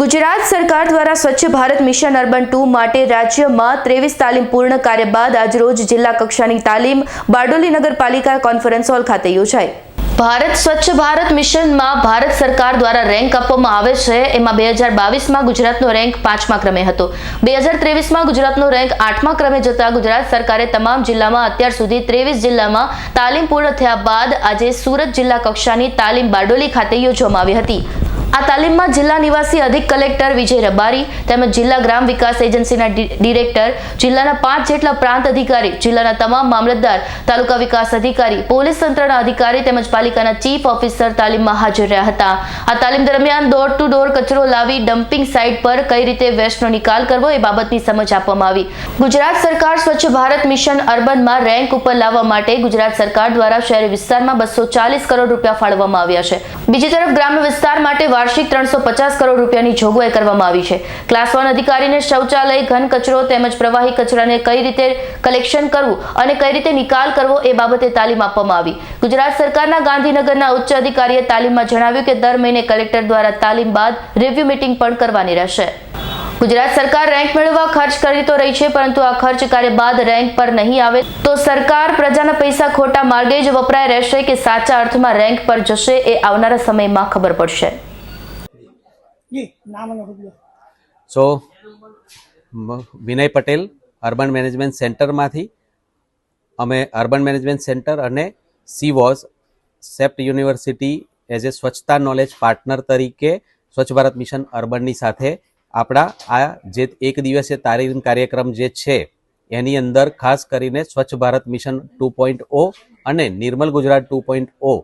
ગુજરાત સરકાર દ્વારા સ્વચ્છ ભારત મિશન અર્બન ટુ માટે રાજ્યમાં ત્રેવીસ તાલીમ પૂર્ણ કાર્ય બાદ આજરોજ જિલ્લા કક્ષાની તાલીમ બારડોલી નગરપાલિકા કોન્ફરન્સ હોલ ખાતે યોજાઈ. ભારત સ્વચ્છ ભારત મિશનમાં ભારત સરકાર દ્વારા રેન્ક આપવામાં આવે છે. એમાં બે હજાર બાવીસમાં ગુજરાતનો રેન્ક પાંચમા ક્રમે હતો. બે હજાર ત્રેવીસમાં ગુજરાતનો રેન્ક આઠમા ક્રમે જતા ગુજરાત સરકારે તમામ જિલ્લામાં અત્યાર સુધી ત્રેવીસ જિલ્લામાં તાલીમ પૂર્ણ થયા બાદ આજે સુરત જિલ્લા કક્ષાની તાલીમ બારડોલી ખાતે યોજવામાં આવી હતી. આ તાલીમમાં જિલ્લા નિવાસી અધિક કલેક્ટર વિજય રબારી તેમજ જિલ્લા ગ્રામ વિકાસ એજન્સીના ડિરેક્ટર, જિલ્લાના પાંચ જેટલા પ્રાંત અધિકારી, જિલ્લાના તમામ મામલતદાર, તાલુકા વિકાસ અધિકારી, પોલીસ તંત્રના અધિકારી તેમજ પાલિકાના ચીફ ઓફિસર તાલીમમાં હાજર રહ્યા હતા. આ તાલીમ દરમિયાન ડોર ટુ ડોર કચરો લાવી ડમ્પિંગ સાઇટ પર કઈ રીતે વેસ્ટનો નિકાલ કરવો એ બાબતની સમજ આપવામાં આવી. ગુજરાત સરકાર સ્વચ્છ ભારત મિશન અર્બનમાં રેન્ક ઉપર લાવવા માટે ગુજરાત સરકાર દ્વારા શહેરી વિસ્તારમાં બસો ચાલીસ કરોડ રૂપિયા ફાળવવામાં આવ્યા છે. બીજી તરફ ગ્રામ્ય વિસ્તાર માટે વાર્ષિક ત્રણસો પચાસ કરોડ રૂપિયાની જોગવાઈ કરવામાં આવી છે. ક્લાસ વન અધિકારીને શૌચાલય, ઘન કચરો તેમજ પ્રવાહી કચરાને કઈ રીતે કલેક્શન કરવું અને કઈ રીતે નિકાલ કરવો એ બાબતે તાલીમ આપવામાં આવી. ગુજરાત સરકારના ગાંધીનગરના ઉચ્ચ અધિકારીએ તાલીમમાં જણાવ્યું કે દર મહિને કલેક્ટર દ્વારા તાલીમ બાદ રિવ્યુ મીટિંગ પણ કરવાની રહેશે. ગુજરાત સરકાર રેન્ક મેળવવા ખર્ચ કરી તો રહી છે, પરંતુ આ ખર્ચ કાર્ય બાદ રેન્ક પર નહીં આવે તો સરકાર પ્રજાના પૈસા ખોટા માર્ગે જ વપરાય રહેશે કે સાચા અર્થમાં રેન્ક પર જશે એ આવનારા સમયમાં ખબર પડશે. So Vinay Patel urban management સેન્ટરમાંથી અમે અર્બન મેનેજમેન્ટ સેન્ટર અને she was CEPT university as a swachhata knowledge partner તરીકે સ્વચ્છ ભારત મિશન અર્બનની સાથે આપણા આ જે એક દિવસીય તાલીમ કાર્યક્રમ જે છે, એની અંદર ખાસ કરીને Swachh Bharat mission two point O અને Nirmal Gujarat two point O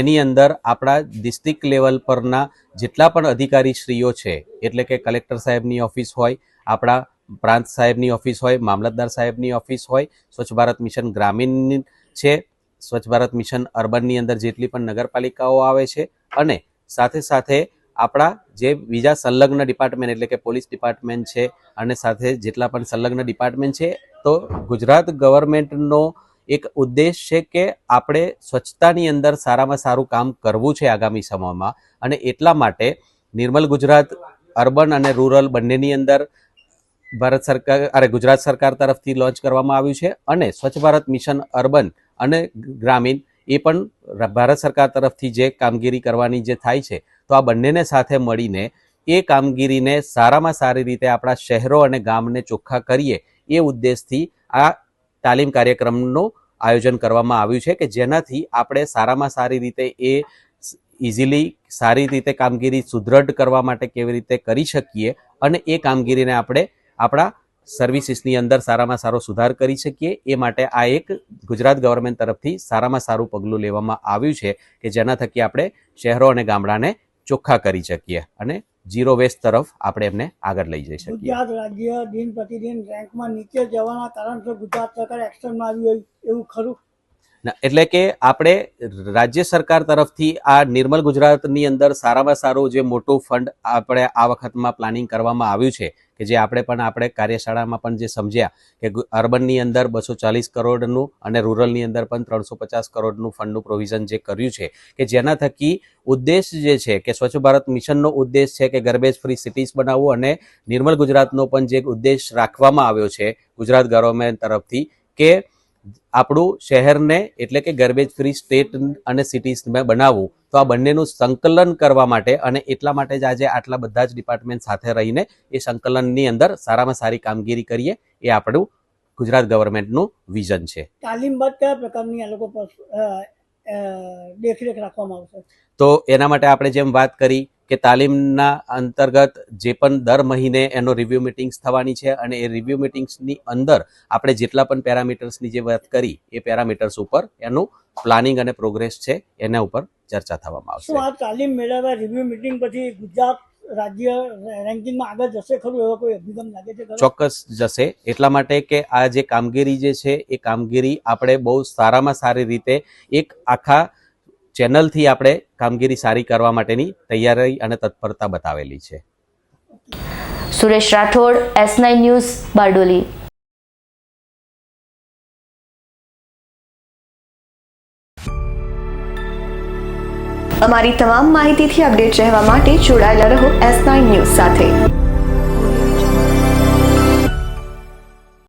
એની અંદર આપણા ડિસ્ટ્રિક્ટ લેવલ પરના જેટલા પણ અધિકારીશ્રીઓ છે, એટલે કે કલેક્ટર સાહેબની ઓફિસ હોય, આપણા પ્રાંત સાહેબની ઓફિસ હોય, મામલતદાર સાહેબની ઓફિસ હોય, સ્વચ્છ ભારત મિશન ગ્રામીણ છે, સ્વચ્છ ભારત મિશન અર્બનની અંદર જેટલી પણ નગરપાલિકાઓ આવે છે, અને સાથે સાથે આપણા જે બીજા સંલગ્ન ડિપાર્ટમેન્ટ એટલે કે પોલીસ ડિપાર્ટમેન્ટ છે, અને સાથે જેટલા પણ સંલગ્ન ડિપાર્ટમેન્ટ છે, તો ગુજરાત ગવર્મેન્ટનો એક ઉદ્દેશ છે કે આપણે સ્વચ્છતાની અંદર સારામાં સારું કામ કરવું છે આગામી સમયમાં અને એટલા માટે નિર્મલ ગુજરાત અર્બન અને રૂરલ બંનેની અંદર ભારત સરકાર, અરે ગુજરાત સરકાર તરફથી લોન્ચ કરવામાં આવ્યું છે અને સ્વચ્છ ભારત મિશન અર્બન અને ગ્રામીણ એ પણ ભારત સરકાર તરફથી જે કામગીરી કરવાની જે થાય છે, તો આ બંનેને સાથે મળીને એ કામગીરીને સારામાં સારી રીતે આપણા શહેરો અને ગામને ચોખ્ખા કરીએ એ ઉદ્દેશથી આ તાલીમ કાર્યક્રમનું આયોજન કરવામાં આવ્યું છે કે જેનાથી આપણે સારામાં સારી રીતે એ ઇઝીલી સારી રીતે કામગીરી સુદૃઢ કરવા માટે કેવી રીતે કરી શકીએ અને એ કામગીરીને આપણે આપણા સર્વિસીસની અંદર સારામાં સારો સુધાર કરી શકીએ, એ માટે આ એક ગુજરાત ગવર્મેન્ટ તરફથી સારામાં સારું પગલું લેવામાં આવ્યું છે કે જેના થકી આપણે શહેરો અને ગામડાને ચોખ્ખા કરી શકીએ અને ઝીરો વેસ્ટ તરફ આપણે એમને આગળ લઈ જઈ શકીએ. ગુજરાત રાજ્ય દિન પ્રતિદિન રેન્કમાં નીચે જવાના કારણસર ગુજરાત સરકાર એક્શનમાં આવી હોય એવું ખરું? એટલે કે આપણે રાજ્ય સરકાર તરફથી આ નિર્મલ ગુજરાતની અંદર સારામાં સારું જે મોટું ફંડ આપણે આ વખતમાં પ્લાનિંગ કરવામાં આવ્યું છે, કે જે આપણે પણ આપણે કાર્યશાળામાં પણ જે સમજ્યા કે અર્બનની અંદર બસો ચાલીસ કરોડનું અને રૂરલની અંદર પણ ત્રણસો પચાસ કરોડનું ફંડનું પ્રોવિઝન જે કર્યું છે, કે જેના થકી ઉદ્દેશ જે છે કે સ્વચ્છ ભારત મિશનનો ઉદ્દેશ છે કે ગર્બેજ ફ્રી સિટીઝ બનાવવું અને નિર્મલ ગુજરાતનો પણ જે ઉદ્દેશ રાખવામાં આવ્યો છે ગુજરાત ગવર્મેન્ટ તરફથી કે આપણું શહેરને એટલે કે ગર્બેજ ફ્રી સ્ટેટ અને સિટીઝ બનાવવું તો આ બંનેનું સંકલન કરવા માટે અને એટલા માટે જ આજે આટલા બધા જ ડિપાર્ટમેન્ટ સાથે રહીને એ સંકલનની અંદર સારામાં સારી કામગીરી કરીએ એ આપણું ગુજરાત ગવર્મેન્ટનું વિઝન છે. તાલીમ બાદ કયા પ્રકારની આ લોકો પર દેખરેખ રાખવામાં આવશે? તો એના માટે આપણે જેમ વાત કરી કે તાલીમના અંતર્ગત જે પણ દર મહિને એનો રિવ્યુ મિટિંગ્સ થવાની છે અને એ રિવ્યુ મિટિંગ્સની અંદર આપણે જેટલા પણ પેરામીટર્સની જે વાત કરી એ પેરામીટર્સ ઉપર એનું પ્લાનિંગ અને પ્રોગ્રેસ છે એના ઉપર ચર્ચા થવામાં આવશે. આ તાલીમ મેળવ્યા રિવ્યુ મિટિંગ પછી ગુજરાત રાજ્ય રેન્કિંગમાં આગળ જશે ખરું એવો કોઈ અભિગમ લાગે છે ચોક્કસ જશે. એટલા માટે કે આ જે કામગીરી જે છે એ કામગીરી આપણે બહુ સારામાં સારી રીતે એક આખા ચેનલથી આપણે કામગીરી સારી કરવા માટેની તૈયારી અને તત્પરતા બતાવેલી છે. Suresh Rathod S nine news Bardoli. અમારી તમામ માહિતીથી અપડેટ રહેવા માટે જોડાયેલા રહો એસ નાઇન ન્યૂઝ સાથે.